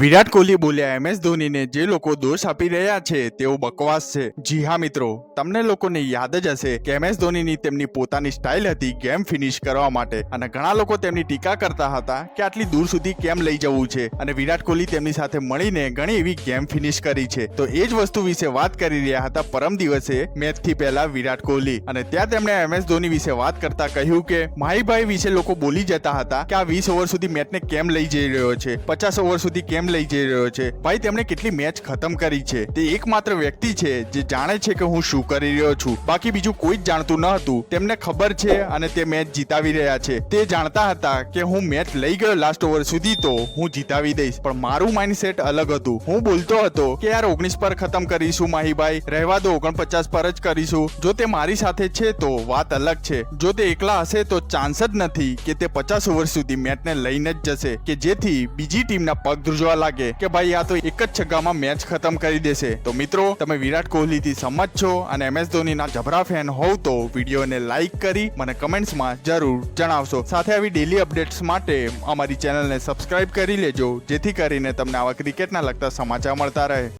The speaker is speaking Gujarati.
વિરાટ કોહલી બોલ્યા એમએસ ધોનીને જે લોકો દોષ આપી રહ્યા છે, તેઓ બકવાસ છે. જી હા મિત્રો, તમને લોકોને યાદ જ હશે કે એમએસ ધોનીની તેમની પોતાની સ્ટાઇલ હતી ગેમ ફિનિશ કરવા માટે અને ઘણા લોકો તેમની ટીકા કરતા હતા કે આટલી દૂર સુધી કેમ લઈ જવું છે અને વિરાટ કોહલી તેમની સાથે મળીને ઘણી એવી ગેમ ફિનિશ કરી છે. તો એ જ વસ્તુ વિશે વાત કરી રહ્યા હતા પરમ દિવસે મેચથી પહેલા વિરાટ કોહલી અને ત્યાં તેમણે એમએસ ધોની વિશે વાત કરતા કહ્યું કે, માહીભાઈ વિશે લોકો બોલી જતા હતા કે આ વીસ ઓવર સુધી મેચને કેમ લઈ જઈ રહ્યો છે, પચાસ ઓવર સુધી કેમ લઈ જઈ રહ્યો છે. ભાઈ, તેમણે કેટલી મેચ ખતમ કરી છે. તે એકમાત્ર વ્યક્તિ છે જે જાણે છે કે હું શું કરી રહ્યો છું. બાકી બીજું કોઈ જ જાણતું ન હતું. તેમને ખબર છે અને તે મેચ જીતાવી રહ્યા છે. તે જાણતા હતા કે હું મેચ લઈ ગયો લાસ્ટ ઓવર સુધી તો હું જીતાવી દઈશ. પણ મારું માઇન્ડસેટ અલગ હતું. હું બોલતો હતો કે યાર, ઓગણીસ પર ખતમ કરીશું માહીભાઈ રહેવા દો, ઓગણપચાસ પર જ કરીશું. જો તે મારી સાથે છે તો વાત અલગ છે. જો તે એકલા હશે તો ચાન્સ જ નથી કે તે પચાસ ઓવર સુધી મેચને લઈને જ જશે. કે જેથી બીજી ટીમના પગ ધ્રુજવા લાગે કે ભાઈ આ તો એક જ છગ્ગામાં મેચ ખતમ કરી દેશે. તો મિત્રો, તમે વિરાટ કોહલીથી સંમત છો અને એમએસ ધોનીના જબરા ફેન હોવ તો વિડીયોને લાઈક કરી મને કમેન્ટ્સમાં જરૂર જણાવશો. સાથે આવી ડેલી અપડેટ્સ માટે અમારી ચેનલને સબસ્ક્રાઇબ કરી લેજો, જેથી કરીને તમને આવા ક્રિકેટના લગતા સમાચાર મળતા રહે.